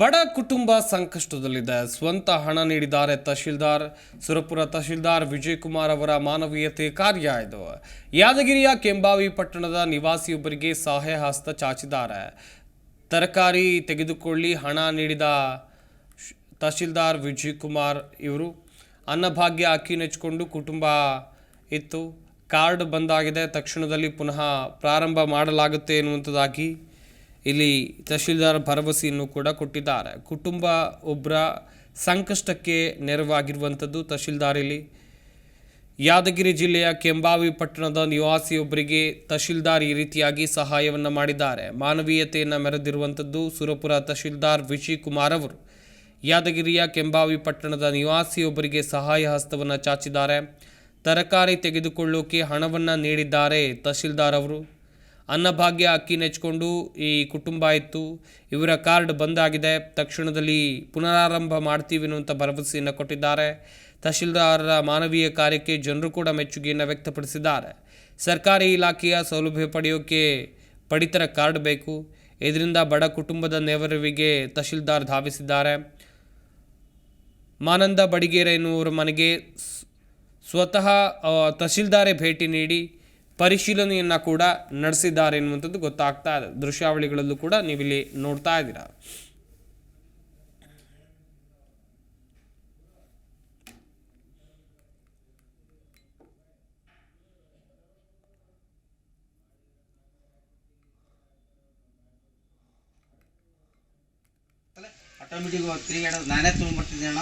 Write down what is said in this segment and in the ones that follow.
ಬಡ ಕುಟುಂಬ ಸಂಕಷ್ಟದಲ್ಲಿದೆ ಸ್ವಂತ ಹಣ ನೀಡಿದ್ದಾರೆ ತಹಶೀಲ್ದಾರ್ ಸುರಪುರ ತಹಶೀಲ್ದಾರ್ ವಿಜಯ್ ಕುಮಾರ್ ಅವರ ಮಾನವೀಯತೆ ಕಾರ್ಯ ಇದು. ಯಾದಗಿರಿಯ ಕೆಂಬಾವಿ ಪಟ್ಟಣದ ನಿವಾಸಿಯೊಬ್ಬರಿಗೆ ಸಹಾಯ ಹಸ್ತ ಚಾಚಿದ್ದಾರೆ. ತರಕಾರಿ ತೆಗೆದುಕೊಳ್ಳಿ, ಹಣ ನೀಡಿದ ತಹಶೀಲ್ದಾರ್ ವಿಜಯ್ ಕುಮಾರ್ ಇವರು ಅನ್ನಭಾಗ್ಯ ಅಕ್ಕಿ ನೆಚ್ಚಿಕೊಂಡು ಕುಟುಂಬ ಇತ್ತು. ಕಾರ್ಡ್ ಬಂದಾಗಿದೆ ತಕ್ಷಣದಲ್ಲಿ ಪುನಃ ಪ್ರಾರಂಭ ಮಾಡಲಾಗುತ್ತೆ ಎನ್ನುವಂಥದ್ದಾಗಿ ಇಲ್ಲಿ ತಹಶೀಲ್ದಾರ್ ಭರವಸೆಯನ್ನು ಕೂಡ ಕೊಟ್ಟಿದ್ದಾರೆ. ಕುಟುಂಬ ಒಬ್ಬರ ಸಂಕಷ್ಟಕ್ಕೆ ನೆರವಾಗಿರುವಂಥದ್ದು ತಹಶೀಲ್ದಾರ್ ಇಲ್ಲಿ. ಯಾದಗಿರಿ ಜಿಲ್ಲೆಯ ಕೆಂಬಾವಿ ಪಟ್ಟಣದ ನಿವಾಸಿಯೊಬ್ಬರಿಗೆ ತಹಶೀಲ್ದಾರ್ ಈ ರೀತಿಯಾಗಿ ಸಹಾಯವನ್ನು ಮಾಡಿದ್ದಾರೆ. ಮಾನವೀಯತೆಯನ್ನು ಮೆರೆದಿರುವಂಥದ್ದು ಸುರಪುರ ತಹಶೀಲ್ದಾರ್ ವಿಜಯ್ ಕುಮಾರ್ ಅವರು. ಯಾದಗಿರಿಯ ಕೆಂಬಾವಿ ಪಟ್ಟಣದ ನಿವಾಸಿಯೊಬ್ಬರಿಗೆ ಸಹಾಯ ಹಸ್ತವನ್ನು ಚಾಚಿದ್ದಾರೆ. ತರಕಾರಿ ತೆಗೆದುಕೊಳ್ಳೋಕೆ ಹಣವನ್ನು ನೀಡಿದ್ದಾರೆ ತಹಶೀಲ್ದಾರ್ ಅವರು. ಅನ್ನಭಾಗ್ಯ ಅಕ್ಕಿ ನೆಚ್ಕೊಂಡು ಈ ಕುಟುಂಬ ಇತ್ತು ಇವರ ಕಾರ್ಡ್ ಬಂದಾಗಿದೆ. ತಕ್ಷಣದಲ್ಲಿ ಪುನರಾರಂಭ ಮಾಡ್ತೀವಿ ಅನ್ನುವಂಥ ಭರವಸೆಯನ್ನು ಕೊಟ್ಟಿದ್ದಾರೆ. ತಹಶೀಲ್ದಾರರ ಮಾನವೀಯ ಕಾರ್ಯಕ್ಕೆ ಜನರು ಕೂಡ ಮೆಚ್ಚುಗೆಯನ್ನು ವ್ಯಕ್ತಪಡಿಸಿದ್ದಾರೆ. ಸರ್ಕಾರಿ ಇಲಾಖೆಯ ಸೌಲಭ್ಯ ಪಡೆಯೋಕ್ಕೆ ಪಡಿತರ ಕಾರ್ಡ್ ಬೇಕು. ಇದರಿಂದ ಬಡ ಕುಟುಂಬದ ನೆರವಿಗೆ ತಹಶೀಲ್ದಾರ್ ಧಾವಿಸಿದ್ದಾರೆ. ಮಾನಂದ ಬಡಿಗೇರ ಎನ್ನುವರ ಮನೆಗೆ ಸ್ವತಃ ತಹಶೀಲ್ದಾರೇ ಭೇಟಿ ನೀಡಿ ಪರಿಶೀಲನೆಯನ್ನು ಕೂಡ ನಡೆಸಿದ್ದಾರೆ ಎನ್ನುವಂಥದ್ದು ಗೊತ್ತಾಗ್ತಾ ಇದೆ. ದೃಶ್ಯಾವಳಿಗಳಲ್ಲೂ ಕೂಡ ನೀವಿಲ್ಲಿ ನೋಡ್ತಾ ಇದ್ದೀರಾ. ಆಟೋಮೆಟಿಕ್ ತಿರುಗಾಡೋದು ನಾನೇ ತೊಗೊಂಡ್ಬರ್ತಿದ್ದೆ ಅಣ್ಣ.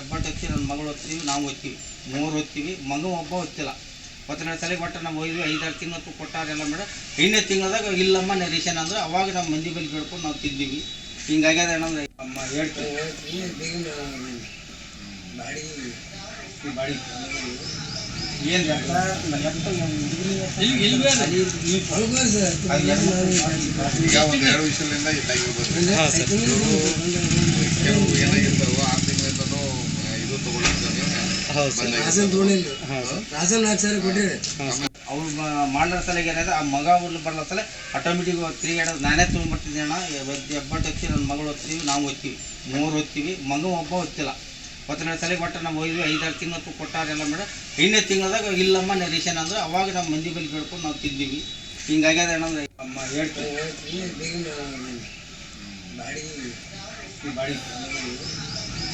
ಎಬ್ಬಟ್ಟು ಹಚ್ಚಿ ನನ್ನ ಮಗಳು ಹೋಗ್ತೀವಿ ನಾವು ಹೋಗ್ತೀವಿ ಮೂರು ಹೋಗ್ತೀವಿ ಮಗ ಒಬ್ಬ ಓದ್ತಿಲ್ಲ ಹತ್ತೆರಡು ತಲೆ ಕೊಟ್ಟರೆ ನಾವು ಹೋದ್ವಿ ಐದಾರು ತಿಂಗಳು ಕೊಟ್ಟಾರೆಲ್ಲ ಮೇಡ ಇನ್ನೇ ತಿಂಗಳದಾಗ ಇಲ್ಲಮ್ಮ ನರೇಶನ್ ಅಂದ್ರೆ ಅವಾಗ ನಮ್ಮ ಮಂದಿ ಬಲಿ ಕೇಳ್ಕೊಂಡು ನಾವು ತಿದ್ದೀವಿ ಹಿಂಗಾಗ್ಯದ ಅಣ್ಣ ಅಂದ್ರೆ ಅಮ್ಮ ಹೇಳ್ತೀವಿ ಏನು ಈಗ ಒಂದು ಎರಡು ವಿಷಯದಿಂದ ಇಲ್ಲ ಅವ್ರು ಮಾಡೋ ಸಲ ಏನಾದ್ರೆ ಆ ಮಗ ಊರ್ಲಿ ಬರಲ್ಲ ಸಲ ಆಟೋಮೆಟಿಕ್ ತಿರುಗಾಡೋದು ನಾನೇ ತೊಗೊಂಡ್ಬರ್ತಿದ್ದೆ ಅಣ್ಣ ಹೆಬ್ಬಟ್ಟು ಹಚ್ಚಿ ನನ್ನ ಮಗಳು ಓದ್ತೀವಿ ನಾವು ಓದ್ತೀವಿ ಮೂರು ಓದ್ತೀವಿ ಮಗ ಒಬ್ಬ ಹೊತ್ತಿಲ್ಲ ಹತ್ತೆರಡು ಸಲ ಒಟ್ಟು ನಾವು ಹೋದ್ವಿ ಐದಾರು ತಿಂಗಳು ಕೊಟ್ಟಾರೆಲ್ಲ ಮೇಡ ಐದನೇ ತಿಂಗಳದಾಗ ಇಲ್ಲಮ್ಮ ನರೇಶನ್ ಅಂದ್ರೆ ಅವಾಗ ನಮ್ಮ ಮಂದಿ ಬಲ್ಲಿ ಕೇಳ್ಕೊಂಡು ನಾವು ತಿಂದೀವಿ ಹಿಂಗಾಗ್ಯದ ಅಣ್ಣ ಅಂದ್ರೆ ಅಮ್ಮ ಹೇಳ್ತೀವಿ ಬಾಡಿ ಬಾಡಿ